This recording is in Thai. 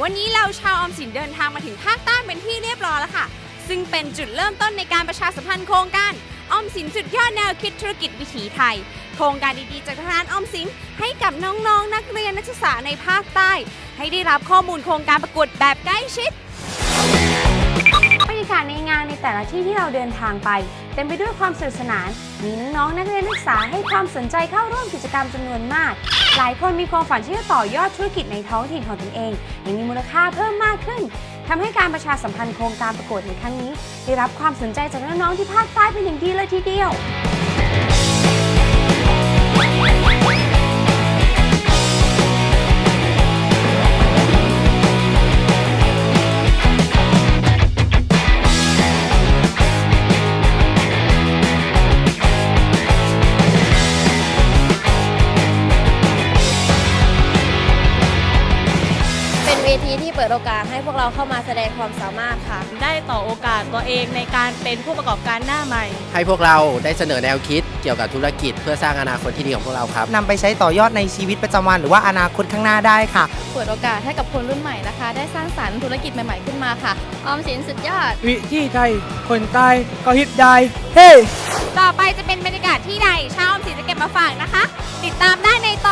วันนี้เราชาวออมสินเดินทางมาถึงภาคใต้เป็นที่เรียบร้อยแล้วค่ะ ซึ่งเป็นจุดเริ่มต้นในการประชาสัมพันธ์โครงการออมสินสุดยอดแนวคิดธุรกิจวิถีไทย โครงการดีๆจากทางานออมสินให้กับน้องๆนักเรียนนักศึกษาในภาคใต้ ให้ได้รับข้อมูลโครงการประกวดแบบใกล้ชิด แต่ละที่ที่เราเดินทางไป เต็มไปด้วยความสนุกสนาน มีน้องๆนักเรียนนักศึกษาให้ความสนใจเข้าร่วมกิจกรรมจำนวนมาก หลายคนมีความฝันที่จะต่อยอดธุรกิจในท้องถิ่นของตนเองยังมีมูลค่าเพิ่มมากขึ้นทำให้การประชาสัมพันธ์โครงการประกวดในครั้งนี้ ได้รับความสนใจจากน้องๆที่ภาคใต้เป็นอย่างดีเลยทีเดียว ทีที่เปิดโอกาสให้พวกเราเข้ามาแสดงความสามารถค่ะ ได้ต่อโอกาสตัวเองในการเป็นผู้ประกอบการหน้าใหม่ ให้พวกเราได้เสนอแนวคิดเกี่ยวกับธุรกิจ เพื่อสร้างอนาคตที่ดีของพวกเราครับนำไปใช้ต่อยอดในชีวิตประจำวัน หรือว่าอนาคตข้างหน้าได้ค่ะ เปิดโอกาสให้กับคนรุ่นใหม่นะคะ ได้สร้างสรรค์ธุรกิจใหม่ๆขึ้นมาค่ะ ออมสินสุดยอด วิธีไทย คนใต้ก็ฮิตได้เฮ้ ต่อไปจะเป็นบรรยากาศที่ใดชาวออมสินจะเก็บมาฝากนะคะ ติดตามได้ในตอน